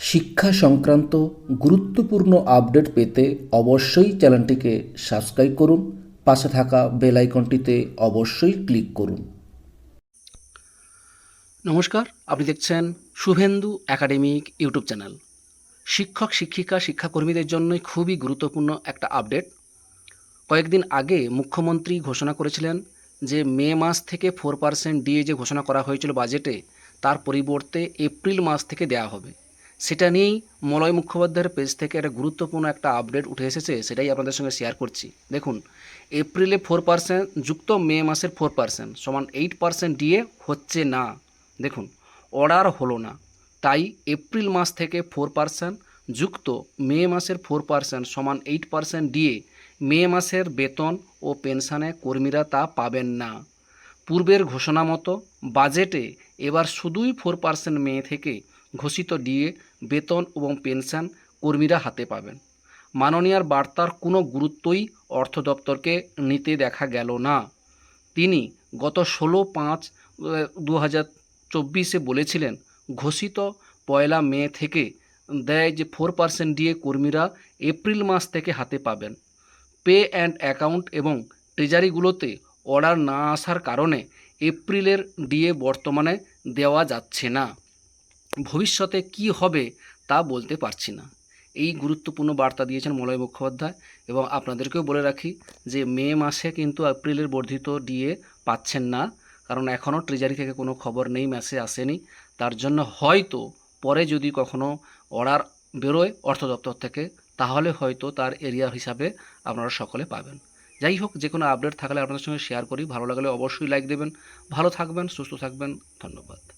শিক্ষা সংক্রান্ত গুরুত্বপূর্ণ আপডেট পেতে অবশ্যই চ্যানেলটিকে সাবস্ক্রাইব করুন, পাশে থাকা বেল আইকনটিতে অবশ্যই ক্লিক করুন। নমস্কার, আপনি দেখছেন শুভেন্দু একাডেমিক ইউটিউব চ্যানেল। শিক্ষক, শিক্ষিকা, শিক্ষাকর্মীদের জন্য খুবই গুরুত্বপূর্ণ একটা আপডেট। কয়েকদিন আগে মুখ্যমন্ত্রী ঘোষণা করেছিলেন যে মে মাস থেকে ফোর পার্সেন্ট ডিএ যে ঘোষণা করা হয়েছিল বাজেটে, তার পরিবর্তে এপ্রিল মাস থেকে দেওয়া হবে। সেটা নিয়েই মলয় মুখোপাধ্যায়ের পেজ থেকে একটা গুরুত্বপূর্ণ একটা আপডেট উঠে এসেছে, সেটাই আপনাদের সঙ্গে শেয়ার করছি। দেখুন, এপ্রিলে ফোর পার্সেন্ট যুক্ত মে মাসের ফোর পার্সেন্ট সমান এইট পার্সেন্ট ডিএ হচ্ছে না। দেখুন অর্ডার হলো না। তাই এপ্রিল মাস থেকে ফোর পার্সেন্ট যুক্ত মে মাসের ফোর পার্সেন্ট সমান এইট পার্সেন্ট দিয়ে মে মাসের বেতন ও পেনশনে কর্মীরা তা পাবেন না। পূর্বের ঘোষণা মতো বাজেটে এবার শুধুই ফোর পার্সেন্ট মে থেকে ঘোষিত ডিএ বেতন এবং পেনশন কর্মীরা হাতে পাবেন। মাননীয়ার বার্তার কোনো গুরুত্বই অর্থ দপ্তরকে নিতে দেখা গেল না। তিনি গত ষোলো পাঁচ দু হাজার চব্বিশে বলেছিলেন, ঘোষিত পয়লা মে থেকে দেয় যে ফোর পার্সেন্ট দিয়ে কর্মীরা এপ্রিল মাস থেকে হাতে পাবেন। পে অ্যান্ড অ্যাকাউন্ট এবং ট্রেজারিগুলোতে অর্ডার না আসার কারণে এপ্রিলের ডিএ বর্তমানে দেওয়া যাচ্ছে না। ভবিষ্যতে কি হবে তা বলতে পারছি না। এই গুরুত্বপূর্ণ বার্তা দিয়েছেন মলয় মুখোপাধ্যায় এবং আপনাদেরকেও বলে রাখি যে মে মাসে কিন্তু এপ্রিলের বর্ধিত ডিএ পাচ্ছেন না। কারণ এখনও ট্রেজারি থেকে কোনো খবর নেই, মেসেজ আসেনি। তার জন্য হয়তো পরে যদি কখনো অর্ডার বেরোয় অর্থ দপ্তর থেকে, তাহলে হয়তো তার এরিয়া হিসাবে আপনারা সকলে পাবেন। যাই হোক, যে কোনো আপডেট থাকলে আপনাদের সঙ্গে শেয়ার করি। ভালো লাগলে অবশ্যই লাইক দেবেন। ভালো থাকবেন, সুস্থ থাকবেন। ধন্যবাদ।